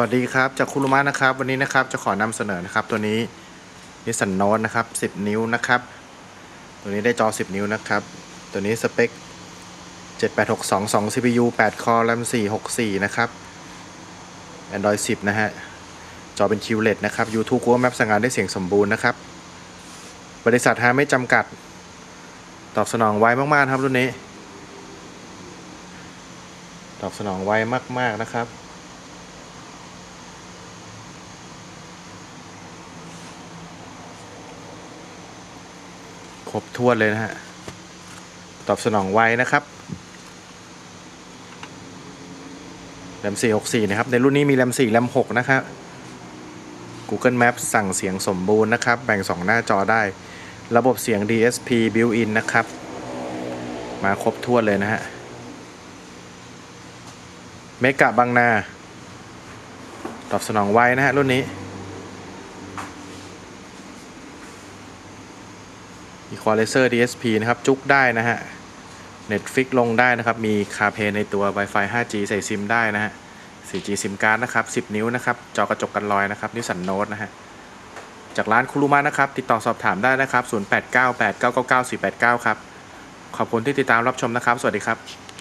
วัสดีครับ จากคุรุมะนะครับ วันนี้นะครับจะขอนำเสนอนะครับ ตัวนี้นิสสันโนตนะครับ 10 นิ้วนะครับ ตัวนี้ได้จอ 10 นิ้วนะครับ ตัวนี้สเปค 7862 2 CPU 8 คอร์ RAM 464 นะครับ Android 10 นะฮะ จอเป็น QLED นะครับ YouTube Google Maps สั่งงานได้เสียงสมบูรณ์นะครับ บริษัทหาไม่จำกัด ตอบสนองไวมาก ๆ ครับรุ่นนี้ ตอบสนองไวมาก ๆ นะครับ รบถ้วนเลยนะฮะ ตอบสนองไวนะครับแรม464 นะครับ ในรุ่นนี้มีแรม4แรม6 นะครับ Google Maps สั่งเสียงสมบูรณ์นะครับ แบ่ง 2 หน้าจอได้ ระบบเสียง DSP built-in นะครับ มาครบถ้วนเลยนะฮะ เมกะบางนา ตอบสนองไวนะฮะรุ่นนี้ Equalizer DSP นะครับ จุกได้นะฮะ Netflix ลงได้นะครับ มี CarPlay ในตัว Wi-Fi 5G ใส่ซิมได้นะฮะ 4G ซิมการ์ดนะครับ 10 นิ้วนะครับ จอกระจกกันรอยนะครับนิสสันโนตนะฮะ จากร้านคุรุมะนะครับ ติดต่อสอบถามได้นะครับ 0898999489 ครับ ขอบคุณที่ติดตามรับชมนะครับ สวัสดีครับ